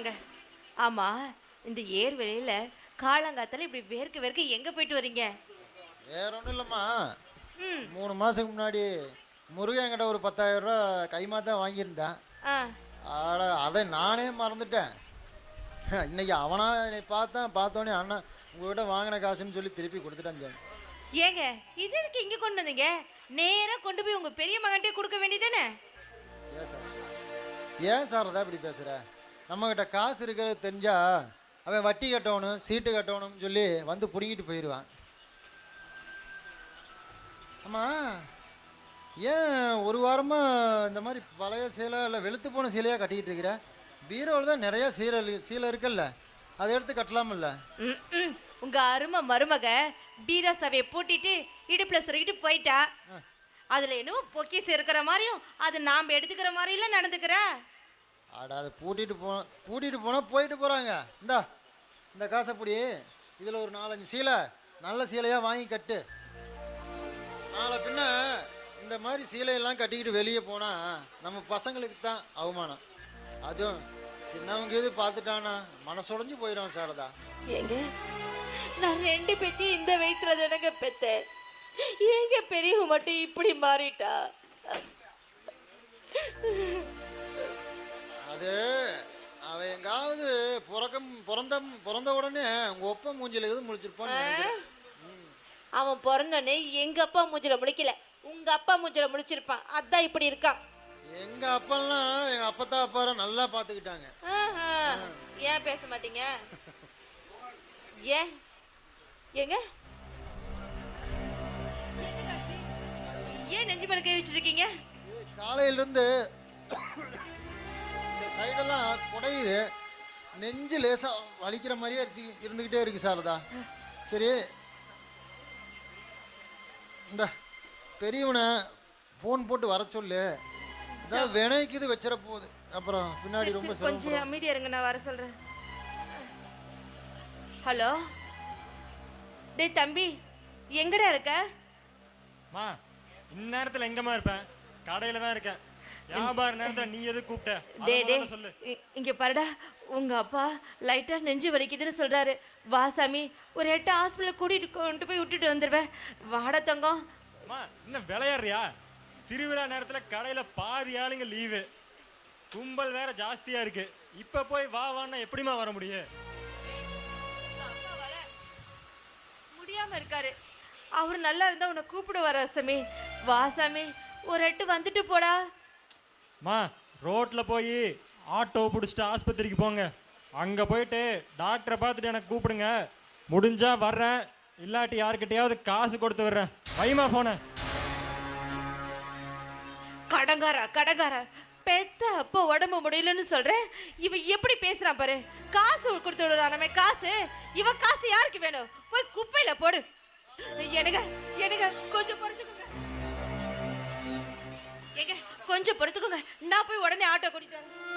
வாங்க ஆமா இந்த ஏர் வெளியில காலங்காத்தால இப்படி வேர்க்க வேர்க்க எங்க போயிட்டு வர்றீங்க வேற ஒன்றும் இல்லைம்மா. ம். மூணு மாதத்துக்கு முன்னாடி முருகன் என்கிட்ட ஒரு பத்தாயிரம் ரூபா கைமா தான் வாங்கியிருந்தேன். ஆ. ஆட அதை நானே மறந்துட்டேன். இன்னைக்கு அவனா என்னை பார்த்தேன். பார்த்தோன்னே அண்ணா உங்ககிட்ட வாங்கின காசுன்னு சொல்லி திருப்பி கொடுத்துட்டான்னு சொன்னேன் ஏங்க இது எதுக்கு இங்க கொண்டு வந்தீங்க? நேரா கொண்டு போய் உங்க பெரிய மகன்கிட்ட கொடுக்க வேண்டியதானே ஏன் சார்? ஏன் சார் அதான் இப்படி பேசுகிற நம்மக்கிட்ட காசு இருக்கிறது தெரிஞ்சா அவன் வட்டி கட்டணும் சீட்டு கட்டணும்னு சொல்லி வந்து பிடுங்கிட்டு போயிடுவான் ஆமாம் ஏன் ஒரு வாரமாக இந்த மாதிரி பழைய சீலை இல்லை வெளுத்து போன சீலையாக கட்டிக்கிட்டு இருக்கிற? பீரோவில் தான் நிறையா சீலை சீலை இருக்குல்ல அதை எடுத்து கட்டலாமில்ல. உங்க அருமை மருமக பீரா சவையை பூட்டிட்டு இடுப்புல சொல்லிட்டு போயிட்டா. அதுல என்னவோ பொக்கிஸ் இருக்கிற மாதிரியும் அது நாம எடுத்துக்கிற மாதிரிலாம் நடந்துக்கிற? ஆடா அதை பூட்டிட்டு போ பூட்டிட்டு போனால் போயிட்டு போகிறாங்க இந்தா இந்த காசை பிடி இதில் ஒரு நாலஞ்சு சீலை நல்ல சீலையாக வாங்கி கட்டு. நாளை பின்ன இந்த மாதிரி சீலையெல்லாம் கட்டிக்கிட்டு வெளியே போனால் நம்ம பசங்களுக்கு தான் அவமானம். அதுவும் சின்னவங்க எது பார்த்துட்டானா மனசுடைஞ்சு போயிடும் சாரதா. ஏங்க நான் ரெண்டு பேத்தையும் இந்த வயிற்றுல தானங்க பெத்தேன். ஏங்க பெரியவங்க மட்டும் இப்படி மாறிட்டா? பிறந்த பிறந்த உடனே உங்கள் ஒப்ப மூஞ்சில முடிச்சிருப்பான்னு நினைக்கிறேன். அவன் பிறந்தோடனே எங்க அப்பா மூஞ்சில முடிக்கல உங்க அப்பா மூஞ்சில முடிச்சிருப்பான் அதான் இப்படி இருக்கான். எங்க அப்பெல்லாம் எங்க அப்பத்தா அப்பாரை நல்லா பார்த்துக்கிட்டாங்க ஆஹா. ஏன் பேச மாட்டீங்க? ஏன்? ஏங்க? ஏன் நெஞ்சு மேல கை வச்சிருக்கீங்க? காலையிலேருந்து இந்த சைடெல்லாம் குடையுது. நெஞ்சு லேசாக வலிக்கிற மாதிரியே இருக்கு இருந்துக்கிட்டே இருக்கு சாரதா. சரி. இந்த பெரியவனை ஃபோன் போட்டு வர சொல்லு. ஏதாவது வினைக்குது வச்சிட போகுது. அப்புறம் பின்னாடி ரொம்ப கொஞ்சம் அமைதியா இருங்க நான் வர சொல்றேன். ஹலோ? டேய் தம்பி எங்கடா இருக்க? மா இந்நேரத்துல எங்கம்மா இருப்பேன் கடையில தான் இருக்கேன். வியாபார நேரத்துல நீ எது கூப்பிட்ட? டே டே இ- இங்க பாருடா உங்க அப்பா லைட்டா நெஞ்சு வலிக்குதுன்னு சொல்றாரு. வா சாமி ஒரு எட்டு ஹாஸ்பிட்டல் கூட்டிட்டு கொண்டு போய் விட்டுட்டு வந்துடுவேன் வாடா தங்கம். என்ன விளையாடுறியா? திருவிழா நேரத்துல கடையில பாதி ஆளுங்க லீவு கும்பல் வேற ஜாஸ்தியா இருக்கு. இப்ப போய் வா வான்னா எப்படிம்மா வர முடியும்? முடியாம இருக்காரு. அவர் நல்லா இருந்தா உன்னை கூப்பிட வர சாமி? வா சாமி ஒரு எட்டு வந்துட்டு போடா. மா ரோட்டில் போய் ஆட்டோ பிடிச்சிட்டு ஆஸ்பத்திரிக்கு போங்க. அங்கே போயிட்டு டாக்டரை பார்த்துட்டு எனக்கு கூப்பிடுங்க. முடிஞ்சா வர்றேன். இல்லாட்டி யாருக்கிட்டையாவது காசு கொடுத்து விடுறேன். வைமா போன. கடங்காரா கடங்காரா. பெத்த அப்போ உடம்பு முடியலன்னு சொல்றேன். இவ எப்படி பேசுறான் பாரு. காசு கொடுத்து விடுறானமே காசு. இவ காசு யாருக்கு வேணும்? போய் குப்பையில போடு. எனக்கு எனக்கு கொஞ்சம் பொறுத்துக்கோங்க. கொஞ்சம் பொறுத்துக்கோங்க. நான் போய் உடனே ஆட்டோ கூட்டிட்டு வரேன்.